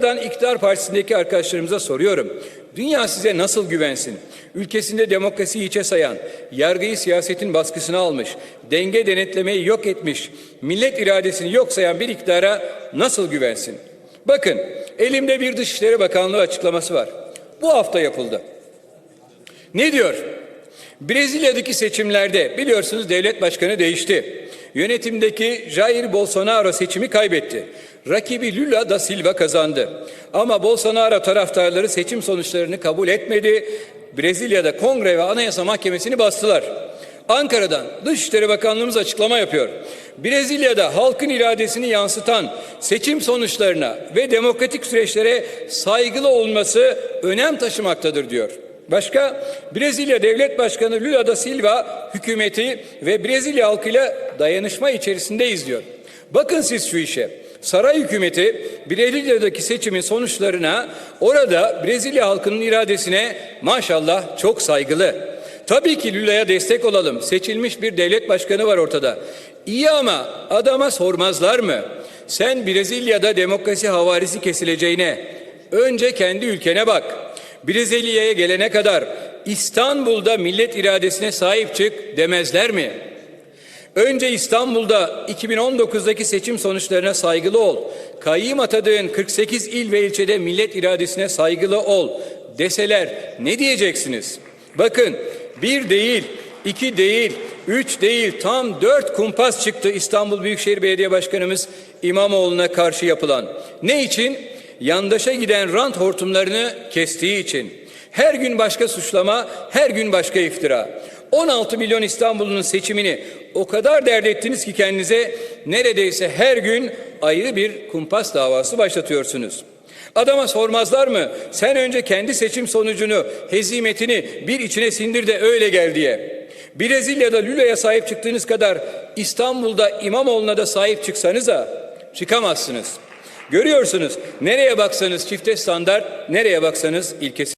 Buradan iktidar partisindeki arkadaşlarımıza soruyorum. Dünya size nasıl güvensin? Ülkesinde demokrasiyi hiçe sayan, yargıyı siyasetin baskısına almış, denge denetlemeyi yok etmiş, millet iradesini yok sayan bir iktidara nasıl güvensin? Bakın elimde bir Dışişleri Bakanlığı açıklaması var. Bu hafta yapıldı. Ne diyor? Brezilya'daki seçimlerde biliyorsunuz devlet başkanı değişti. Yönetimdeki Jair Bolsonaro seçimi kaybetti. Rakibi Lula da Silva kazandı. Ama Bolsonaro taraftarları seçim sonuçlarını kabul etmedi. Brezilya'da Kongre ve Anayasa Mahkemesi'ni bastılar. Ankara'dan Dışişleri Bakanlığımız açıklama yapıyor. Brezilya'da halkın iradesini yansıtan seçim sonuçlarına ve demokratik süreçlere saygılı olması önem taşımaktadır diyor. Başka Brezilya Devlet Başkanı Lula da Silva hükümeti ve Brezilya halkıyla dayanışma içerisindeyiz diyor. Bakın siz şu işe. Saray hükümeti Brezilya'daki seçimin sonuçlarına orada Brezilya halkının iradesine maşallah çok saygılı. Tabii ki Lula'ya destek olalım. Seçilmiş bir devlet başkanı var ortada. İyi ama adama sormazlar mı? Sen Brezilya'da demokrasi havarisi kesileceğine önce kendi ülkene bak. Brezilya'ya gelene kadar İstanbul'da millet iradesine sahip çık demezler mi? Önce İstanbul'da 2019'daki seçim sonuçlarına saygılı ol. Kayyım atadığın 48 il ve ilçede millet iradesine saygılı ol deseler ne diyeceksiniz? Bakın bir değil, iki değil, üç değil tam dört kumpas çıktı İstanbul Büyükşehir Belediye Başkanımız İmamoğlu'na karşı yapılan. Ne için? Yandaşa giden rant hortumlarını kestiği için. Her gün başka suçlama, her gün başka iftira. 16 milyon İstanbul'un seçimini o kadar dert ettiniz ki kendinize neredeyse her gün ayrı bir kumpas davası başlatıyorsunuz. Adama sormazlar mı? Sen önce kendi seçim sonucunu, hezimetini bir içine sindir de öyle gel diye. Brezilya'da Lula'ya sahip çıktığınız kadar İstanbul'da İmamoğlu'na da sahip çıksanıza çıkamazsınız. Görüyorsunuz nereye baksanız çifte standart, nereye baksanız ilkesi.